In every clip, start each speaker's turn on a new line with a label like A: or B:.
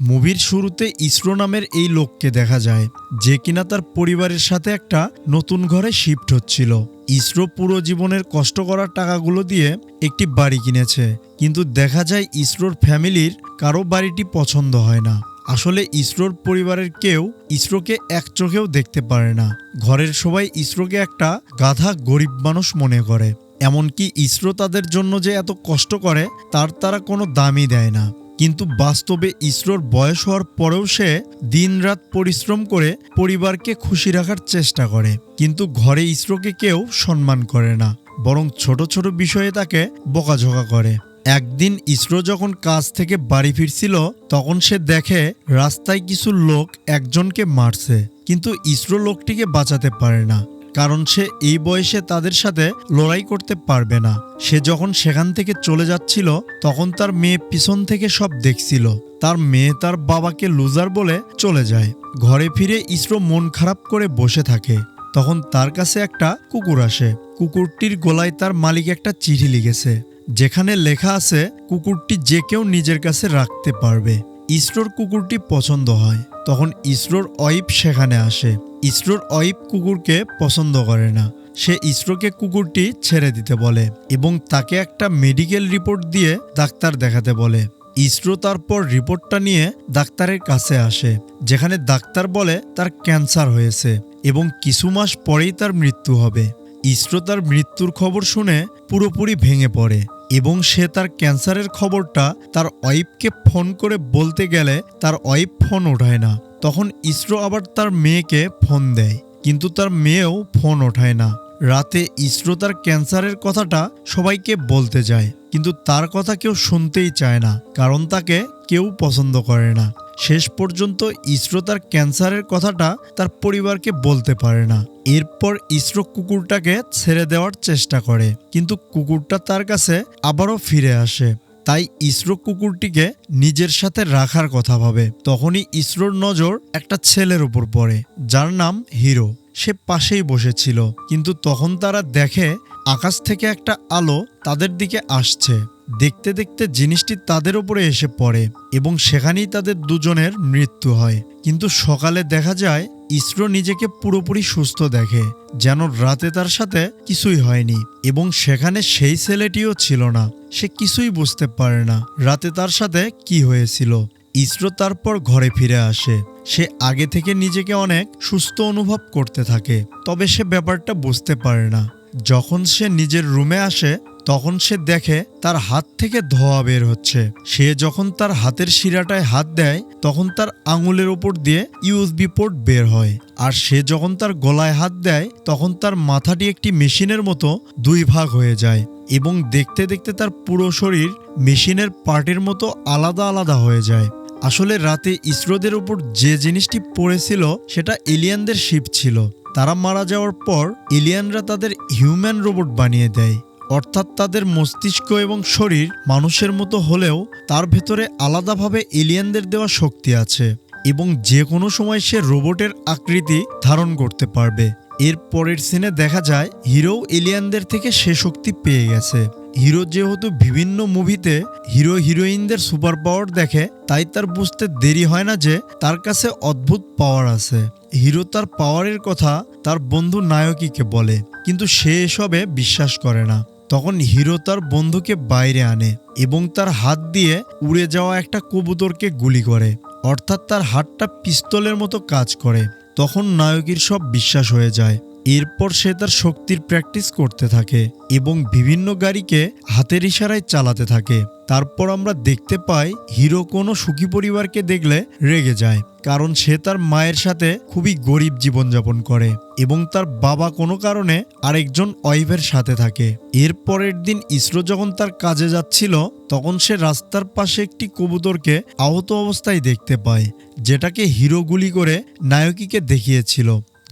A: মুভির শুরুতে ইসরো নামের এই লোককে দেখা যায়, যে কিনা তার পরিবারের সাথে একটা নতুন ঘরে শিফট হচ্ছিল। ইসরো পুরো জীবনের কষ্ট করার টাকাগুলো দিয়ে একটি বাড়ি কিনেছে, কিন্তু দেখা যায় ইসরোর ফ্যামিলির কারও বাড়িটি পছন্দ হয় না। আসলে ইসরোর পরিবারের কেউ ইসরোকে এক চোখেও দেখতে পারে না। ঘরের সবাই ইসরোকে একটা গাধা গরিব মানুষ মনে করে। এমনকি ইসরো তাদের জন্য যে এত কষ্ট করে, তার তারা কোনো দামই দেয় না। কিন্তু বাস্তবে ইসরোর বয়স হওয়ার পরেও সে দিনরাত পরিশ্রম করে পরিবারকে খুশি রাখার চেষ্টা করে। কিন্তু ঘরে ইসরোকে কেউ সম্মান করে না, বরং ছোট ছোট বিষয়ে তাকে বকাঝকা করে। একদিন ইসরো যখন কাজ থেকে বাড়ি ফিরছিল, তখন সে দেখে রাস্তায় কিছু লোক একজনকে মারছে। কিন্তু ইসরো লোকটিকে বাঁচাতে পারে না। কারণ সে এই বয়সে তাদের সাথে লড়াই করতে পারবে না। সে যখন সেখান থেকে চলে যাচ্ছিল, তখন তার মেয়ে পিছন থেকে সব দেখছিল। তার মেয়ে তার বাবাকে লুজার বলে চলে যায়। ঘরে ফিরে ইসরো মন খারাপ করে বসে থাকে। তখন তার কাছে একটা কুকুর আসে। কুকুরটির গলায় তার মালিক একটা চিঠি লিখেছে। যেখানে লেখা আছে, কুকুরটি যে কেউ নিজের কাছে রাখতে পারবে। ইসরোর কুকুরটি পছন্দ হয়। তখন ইসরোর অয়েব সেখানে আসে। ইসরোর অয়েব কুকুরকে পছন্দ করে না। সে ইসরোকে কুকুরটি ছেড়ে দিতে বলে এবং তাকে একটা মেডিকেল রিপোর্ট দিয়ে ডাক্তার দেখাতে বলে। ইসরো তারপর রিপোর্টটা নিয়ে ডাক্তারের কাছে আসে, যেখানে ডাক্তার বলে তার ক্যান্সার হয়েছে এবং কিছু মাস পরেই তার মৃত্যু হবে। ইসরো তার মৃত্যুর খবর শুনে পুরোপুরি ভেঙে পড়ে। এবং সে তার ক্যান্সারের খবরটা তার ওয়াইফকে ফোন করে বলতে গেলে তার ওয়াইফ ফোন ওঠায় না। তখন ইসরো আবার তার মেয়েকে ফোন দেয়, কিন্তু তার মেয়েও ফোন ওঠায় না। রাতে ইসরো তার ক্যান্সারের কথাটা সবাইকে বলতে যায়, কিন্তু তার কথা কেউ শুনতেই চায় না, কারণ তাকে কেউ পছন্দ করে না। শেষ পর্যন্ত ইসরো তার ক্যান্সারের কথাটা তার পরিবারকে বলতে পারে না। এরপর ইসরো কুকুরটাকে ছেড়ে দেওয়ার চেষ্টা করে, কিন্তু কুকুরটা তার কাছে আবারও ফিরে আসে। তাই ইসরো কুকুরটিকে নিজের সাথে রাখার কথা ভাবে। তখনই ইসরোর নজর একটা ছেলের উপর পড়ে, যার নাম হিরো। সে পাশেই বসেছিল, কিন্তু তখন তারা দেখে আকাশ থেকে একটা আলো তাদের দিকে আসছে। দেখতে দেখতে জিনিসটি তাদের উপরে এসে পড়ে এবং সেখানেই তাদের দুজনের মৃত্যু হয়। কিন্তু সকালে দেখা যায়, ইসরো নিজেকে পুরোপুরি সুস্থ দেখে, যেন রাতে তার সাথে কিছুই হয়নি এবং সেখানে সেই ছেলেটিও ছিল না। সে কিছুই বুঝতে পারে না রাতে তার সাথে কি হয়েছিল। ইসরো তারপর ঘরে ফিরে আসে। সে আগে থেকে নিজেকে অনেক সুস্থ অনুভব করতে থাকে, তবে সে ব্যাপারটা বুঝতে পারে না। যখন সে নিজের রুমে আসে তখন সে দেখে তার হাত থেকে ধোয়া বের হচ্ছে। সে যখন তার হাতের শিরাটায় হাত দেয়, তখন তার আঙুলের ওপর দিয়ে ইউএসবি পোর্ট বের হয়। আর সে যখন তার গলায় হাত দেয়, তখন তার মাথাটি একটি মেশিনের মতো দুই ভাগ হয়ে যায় এবং দেখতে দেখতে তার পুরো শরীর মেশিনের পার্টের মতো আলাদা আলাদা হয়ে যায়। আসলে রাতে ইসরোদের উপর যে জিনিসটি পড়েছিল, সেটা এলিয়ানদের শিপ ছিল। তারা মারা যাওয়ার পর এলিয়ানরা তাদের হিউম্যান রোবট বানিয়ে দেয়। অর্থাৎ তাদের মস্তিষ্ক এবং শরীর মানুষের মতো হলেও তার ভেতরে আলাদাভাবে এলিয়ানদের দেওয়া শক্তি আছে এবং যে কোনো সময় সে রোবটের আকৃতি ধারণ করতে পারবে। এর পরের সিনে দেখা যায়, হিরো এলিয়ানদের থেকে সে শক্তি পেয়ে গেছে। হিরো যেহেতু বিভিন্ন মুভিতে হিরো হিরোইনদের সুপার পাওয়ার দেখে, তাই তার বুঝতে দেরি হয় না যে তার কাছে অদ্ভুত পাওয়ার আছে। হিরো তার পাওয়ারের কথা তার বন্ধু নায়কীকে বলে, কিন্তু সে এসবে বিশ্বাস করে না। তখন হিরো তার বন্ধুকে বাইরে আনে এবং তার হাত দিয়ে উড়ে যাওয়া একটা কবুতরকে গুলি করে, অর্থাৎ তার হাতটা পিস্তলের মতো কাজ করে। তখন নায়কীর সব বিশ্বাস হয়ে যায়। এরপর সে তার শক্তির প্র্যাকটিস করতে থাকে এবং বিভিন্ন গাড়িকে হাতের ইশারায় চালাতে থাকে। তারপর আমরা দেখতে পাই, হিরো কোনো সুখী পরিবারকে দেখলে রেগে যায়, কারণ সে তার মায়ের সাথে খুবই গরিব জীবনযাপন করে এবং তার বাবা কোনো কারণে আরেকজন ওয়াইফের সাথে থাকে। এর পরের দিন ইসরো যখন তার কাজে যাচ্ছিল, তখন সে রাস্তার পাশে একটি কবুতরকে আহত অবস্থায় দেখতে পায়, যেটাকে হিরো গুলি করে নায়কীকে দেখিয়েছিল।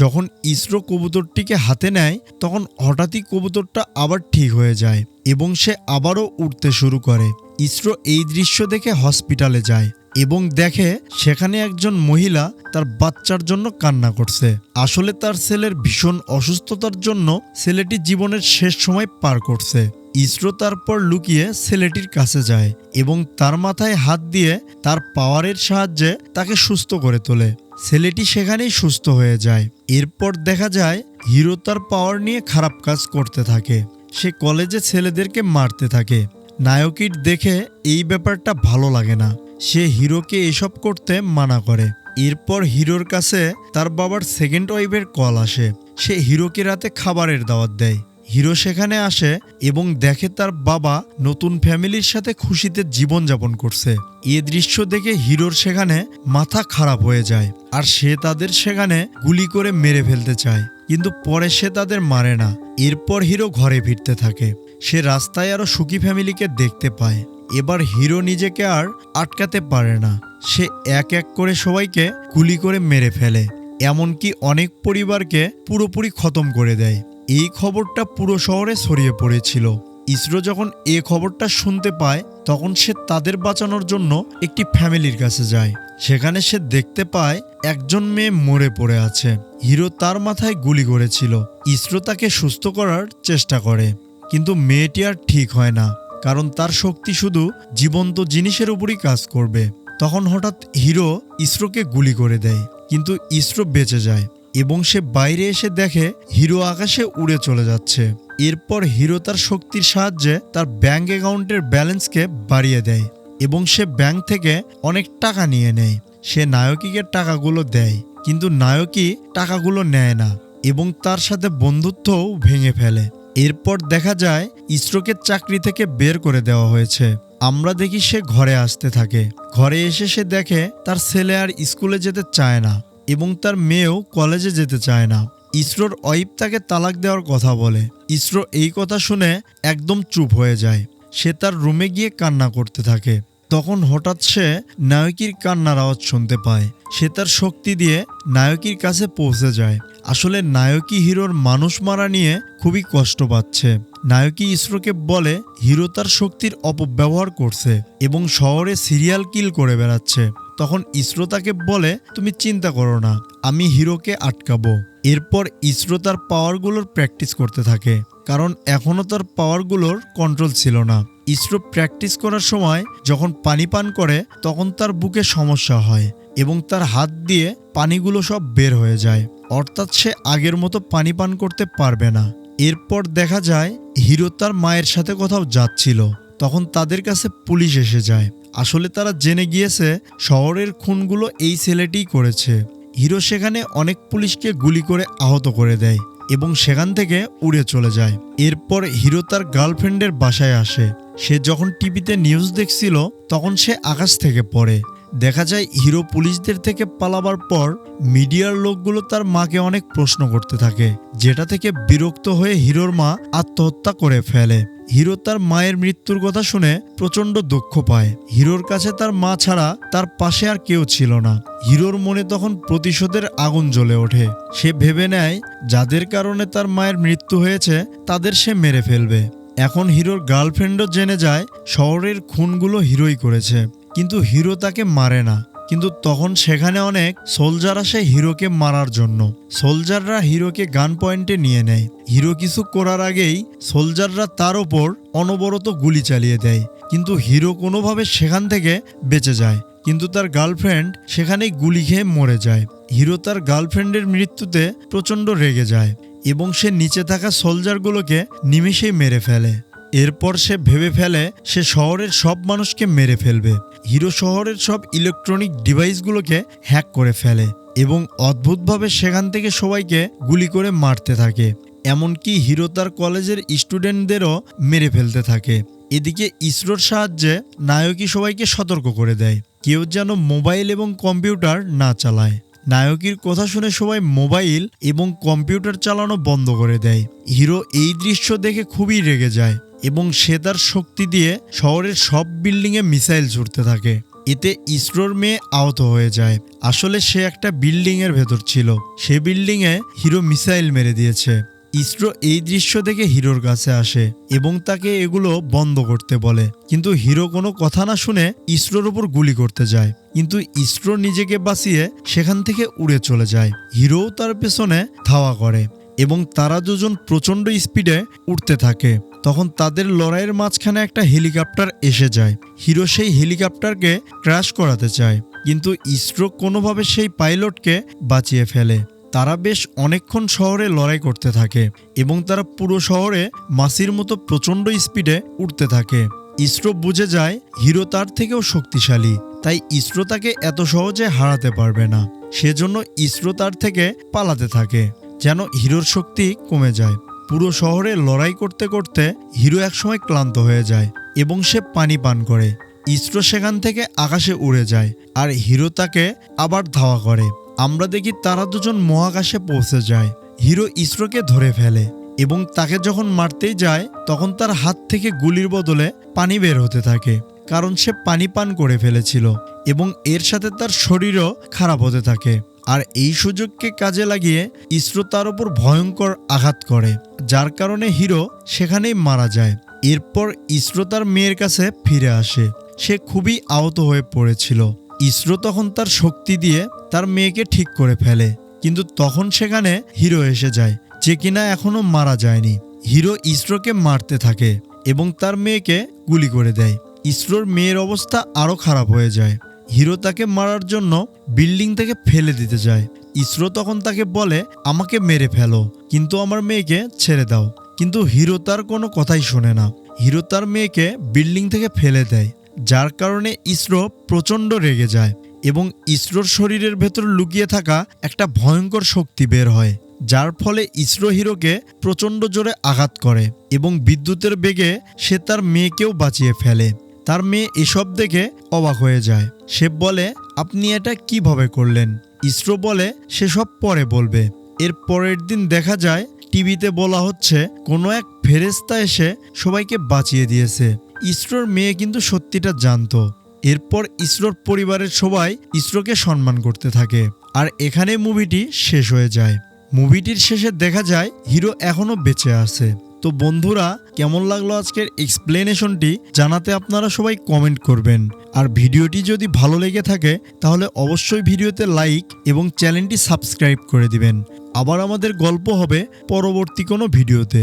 A: যখন ইসরো কবুতরটিকে হাতে নেয়, তখন হঠাৎই কবুতরটা আবার ঠিক হয়ে যায় এবং সে আবারও উঠতে শুরু করে। ইসরো এই দৃশ্য দেখে হসপিটালে যায় এবং দেখে সেখানে একজন মহিলা তার বাচ্চার জন্য কান্না করছে। আসলে তার ছেলের ভীষণ অসুস্থতার জন্য ছেলেটি জীবনের শেষ সময় পার করছে। ইসরো তারপর লুকিয়ে ছেলেটির কাছে যায় এবং তার মাথায় হাত দিয়ে তার পাওয়ারের সাহায্যে তাকে সুস্থ করে তোলে। ছেলেটি সেখানেই সুস্থ হয়ে যায়। এরপর দেখা যায়, হিরো তার পাওয়ার নিয়ে খারাপ কাজ করতে থাকে। সে কলেজে ছেলেদেরকে মারতে থাকে। নায়কির দেখে এই ব্যাপারটা ভালো লাগে না। সে হিরোকে এসব করতে মানা করে। এরপর হিরোর কাছে তার বাবার সেকেন্ড ওয়াইফের কল আসে। সে হিরোকে রাতে খাবারের দাওয়াত দেয়। হিরো সেখানে আসে এবং দেখে তার বাবা নতুন ফ্যামিলির সাথে খুশিতে জীবনযাপন করছে। এ দৃশ্য দেখে হিরোর সেখানে মাথা খারাপ হয়ে যায় আর সে তাদের সেখানে গুলি করে মেরে ফেলতে চায়। কিন্তু পরে সে তাদের মারে না। এরপর হিরো ঘরে ফিরতে থাকে। সে রাস্তায় আরও সুখী ফ্যামিলিকে দেখতে পায়। এবার হিরো নিজেকে আর আটকাতে পারে না। সে এক এক করে সবাইকে গুলি করে মেরে ফেলে। এমনকি অনেক পরিবারকে পুরোপুরি খতম করে দেয়। এই খবরটা পুরো শহরে ছড়িয়ে পড়েছিল। ইসরো যখন এ খবরটা শুনতে পায়, তখন সে তাদের বাঁচানোর জন্য একটি ফ্যামিলির কাছে যায়। সেখানে সে দেখতে পায়, একজন মেয়ে মরে পড়ে আছে। হিরো তার মাথায় গুলি করেছিল। ইসরো তাকে সুস্থ করার চেষ্টা করে। কিন্তু মেয়েটি আর ঠিক হয় না, কারণ তার শক্তি শুধু জীবন্ত জিনিসের উপরই কাজ করবে। তখন হঠাৎ হিরো ইসরোকে গুলি করে দেয়, কিন্তু ইসরো বেঁচে যায়। এবং সে বাইরে এসে দেখে হিরো আকাশে উড়ে চলে যাচ্ছে। এরপর হিরো তার শক্তির সাহায্যে তার ব্যাঙ্ক অ্যাকাউন্টের ব্যালেন্সকে বাড়িয়ে দেয় এবং সে ব্যাংক থেকে অনেক টাকা নিয়ে নেয়। সে নায়কীকে টাকাগুলো দেয়, কিন্তু নায়কী টাকাগুলো নেয় না এবং তার সাথে বন্ধুত্বও ভেঙে ফেলে। এরপর দেখা যায়, ইসরোকে চাকরি থেকে বের করে দেওয়া হয়েছে। আমরা দেখি সে ঘরে আসতে থাকে। ঘরে এসে সে দেখে তার ছেলে আর স্কুলে যেতে চায় না। এবং তার মেয়েও কলেজে যেতে চায় না। ইসরোর ওয়াইফ তাকে তালাক দেওয়ার কথা বলে। ইসরো এই কথা শুনে একদম চুপ হয়ে যায়। সে তার রুমে গিয়ে কান্না করতে থাকে। তখন হঠাৎ সে নায়কির কান্নার আওয়াজ শুনতে পায়। সে তার শক্তি দিয়ে নায়কির কাছে পৌঁছে যায়। আসলে নায়কি হিরোর মানুষ মারা নিয়ে খুবই কষ্ট পাচ্ছে। নায়কি ইসরোকে বলে, হিরো তার শক্তির অপব্যবহার করছে এবং শহরে সিরিয়াল কিল করে বেড়াচ্ছে। তখন ইসরো তাকে বলে, তুমি চিন্তা করো না, আমি হিরোকে আটকাবো। এরপর ইসরো তার পাওয়ারগুলোর প্র্যাকটিস করতে থাকে, কারণ এখনও তার পাওয়ারগুলোর কন্ট্রোল ছিল না। ইসরো প্র্যাকটিস করার সময় যখন পানি পান করে, তখন তার বুকে সমস্যা হয় এবং তার হাত দিয়ে পানিগুলো সব বের হয়ে যায়। অর্থাৎ সে আগের মতো পানি পান করতে পারবে না। এরপর দেখা যায়, হিরো তার মায়ের সাথে কোথাও যাচ্ছিল। তখন তাদের কাছে পুলিশ এসে যায়। আসলে তারা জেনে গিয়েছে শহরের খুনগুলো এই ছেলেটিই করেছে। হিরো সেখানে অনেক পুলিশকে গুলি করে আহত করে দেয় এবং সেখান থেকে উড়ে চলে যায়। এরপর হিরো তার গার্লফ্রেন্ডের বাসায় আসে। সে যখন টিভিতে নিউজ দেখছিল, তখন সে আকাশ থেকে পড়ে। দেখা যায় হিরো পুলিশদের থেকে পালাবার পর মিডিয়ার লোকগুলো তার মাকে অনেক প্রশ্ন করতে থাকে, যেটা থেকে বিরক্ত হয়ে হিরোর মা আত্মহত্যা করে ফেলে। হিরো তার মায়ের মৃত্যুর কথা শুনে প্রচণ্ড দুঃখ পায়। হিরোর কাছে তার মা ছাড়া তার পাশে আর কেউ ছিল না। হিরোর মনে তখন প্রতিশোধের আগুন জ্বলে ওঠে। সে ভেবে নেয়, যাদের কারণে তার মায়ের মৃত্যু হয়েছে, তাদের সে মেরে ফেলবে। এখন হিরোর গার্লফ্রেন্ডও জেনে যায়, শহরের খুনগুলো হিরোই করেছে। কিন্তু হিরো তাকে মারে না। কিন্তু তখন সেখানে অনেক সোলজার আসে হিরোকে মারার জন্য। সোলজাররা হিরোকে গান পয়েন্টে নিয়ে নেয়। হিরো কিছু করার আগেই সোলজাররা তার ওপর অনবরত গুলি চালিয়ে দেয়। কিন্তু হিরো কোনোভাবে সেখান থেকে বেঁচে যায়। কিন্তু তার গার্লফ্রেন্ড সেখানেই গুলি খেয়ে মরে যায়। হিরো তার গার্লফ্রেন্ডের মৃত্যুতে প্রচণ্ড রেগে যায় এবং সে নিচে থাকা সোলজারগুলোকে নিমেষেই মেরে ফেলে। এরপর সে ভেবে ফেলে সে শহরের সব মানুষকে মেরে ফেলবে। হিরো শহরের সব ইলেকট্রনিক ডিভাইসগুলোকে হ্যাক করে ফেলে এবং অদ্ভুতভাবে সেখান থেকে সবাইকে গুলি করে মারতে থাকে। এমনকি হিরো তার কলেজের স্টুডেন্টদেরও মেরে ফেলতে থাকে। এদিকে ইসরোর সাহায্যে নায়কই সবাইকে সতর্ক করে দেয়। কেউ যেন মোবাইল এবং কম্পিউটার না চালায়। নায়কের কথা শুনে সবাই মোবাইল এবং কম্পিউটার চালানো বন্ধ করে দেয়। হিরো এই দৃশ্য দেখে খুবই রেগে যায়। এবং সে তার শক্তি দিয়ে শহরের সব বিল্ডিংয়ে মিসাইল ছুটতে থাকে। এতে ইসরোর মেয়ে আহত হয়ে যায়। আসলে সে একটা বিল্ডিং এর ভেতর ছিল। সে বিল্ডিং এ হিরো মিসাইল মেরে দিয়েছে। ইসরো এই দৃশ্য দেখে হিরোর কাছে আসে এবং তাকে এগুলো বন্ধ করতে বলে। কিন্তু হিরো কোনো কথা না শুনে ইসরোর উপর গুলি করতে যায়। কিন্তু ইসরো নিজেকে বাঁচিয়ে সেখান থেকে উড়ে চলে যায়। হিরোও তার পেছনে ধাওয়া করে এবং তারা দুজন প্রচণ্ড স্পিডে উঠতে থাকে। তখন তাদের লড়াইয়ের মাঝখানে একটা হেলিকপ্টার এসে যায়। হিরো সেই হেলিকপ্টারকে ক্র্যাশ করাতে চায়, কিন্তু ইসরো কোনোভাবে সেই পাইলটকে বাঁচিয়ে ফেলে। তারা বেশ অনেকক্ষণ শহরে লড়াই করতে থাকে এবং তারা পুরো শহরে মাসির মতো প্রচণ্ড স্পিডে উঠতে থাকে। ইসরো বুঝে যায়, হিরো তার থেকেও শক্তিশালী, তাই ইসরো তাকে এত সহজে হারাতে পারবে না। সেজন্য ইসরো তার থেকে পালাতে থাকে, যেন হিরোর শক্তি কমে যায়। পুরো শহরে লড়াই করতে করতে হিরো একসময় ক্লান্ত হয়ে যায় এবং সে পানি পান করে। ইসরো সেখান থেকে আকাশে উড়ে যায় আর হিরো তাকে আবার ধাওয়া করে। আমরা দেখি তারা দুজন মহাকাশে পৌঁছে যায়। হিরো ইসরোকে ধরে ফেলে এবং তাকে যখন মারতেই যায়, তখন তার হাত থেকে গুলির বদলে পানি বের হতে থাকে, কারণ সে পানি পান করে ফেলেছিল এবং এর সাথে তার শরীরও খারাপ হতে থাকে। আর এই সুযোগকে কাজে লাগিয়ে ইসরো তার উপর ভয়ঙ্কর আঘাত করে, যার কারণে হিরো সেখানেই মারা যায়। এরপর ইসরো তার মেয়ের কাছে ফিরে আসে। সে খুবই আহত হয়ে পড়েছিল। ইসরো তখন তার শক্তি দিয়ে তার মেয়েকে ঠিক করে ফেলে, কিন্তু তখন সেখানে হিরো এসে যায়, যে কিনা এখনও মারা যায়নি। হিরো ইসরোকে মারতে থাকে এবং তার মেয়েকে গুলি করে দেয়। ইসরোর মেয়ের অবস্থা আরও খারাপ হয়ে যায়। হিরো তাকে মারার জন্য বিল্ডিং থেকে ফেলে দিতে যায়। ইসরো তখন তাকে বলে, আমাকে মেরে ফেলো, কিন্তু আমার মেয়েকে ছেড়ে দাও। কিন্তু হিরো তার কোনো কথাই শোনে না। হিরো তার মেয়েকে বিল্ডিং থেকে ফেলে দেয়, যার কারণে ইসরো প্রচণ্ড রেগে যায় এবং ইসরোর শরীরের ভেতর লুকিয়ে থাকা একটা ভয়ঙ্কর শক্তি বের হয়, যার ফলে ইসরো হিরোকে প্রচণ্ড জোরে আঘাত করে এবং বিদ্যুতের বেগে সে তার মেয়েকেও বাঁচিয়ে ফেলে। তার মেয়ে এসব দেখে অবাক হয়ে যায়। সে বলে, আপনি এটা কীভাবে করলেন? ইসরো বলে, সেসব পরে বলবে। এর পরের দিন দেখা যায়, টিভিতে বলা হচ্ছে, কোনো এক ফেরেস্তা এসে সবাইকে বাঁচিয়ে দিয়েছে। ইসরোর মেয়ে কিন্তু সত্যিটা জানতো। এরপর ইসরোর পরিবারের সবাই ইসরোকে সম্মান করতে থাকে। আর এখানে মুভিটি শেষ হয়ে যায়। মুভিটির শেষে দেখা যায়, হিরো এখনও বেঁচে আছে। তো বন্ধুরা, কেমন লাগল আজকের এক্সপ্লেনেশনটি জানাতে আপনারা সবাই কমেন্ট করবেন। আর ভিডিওটি যদি ভালো লেগে থাকে, তাহলে অবশ্যই ভিডিওতে লাইক এবং চ্যানেলটি সাবস্ক্রাইব করে দিবেন। আবার আমাদের গল্প হবে পরবর্তী কোনো ভিডিওতে।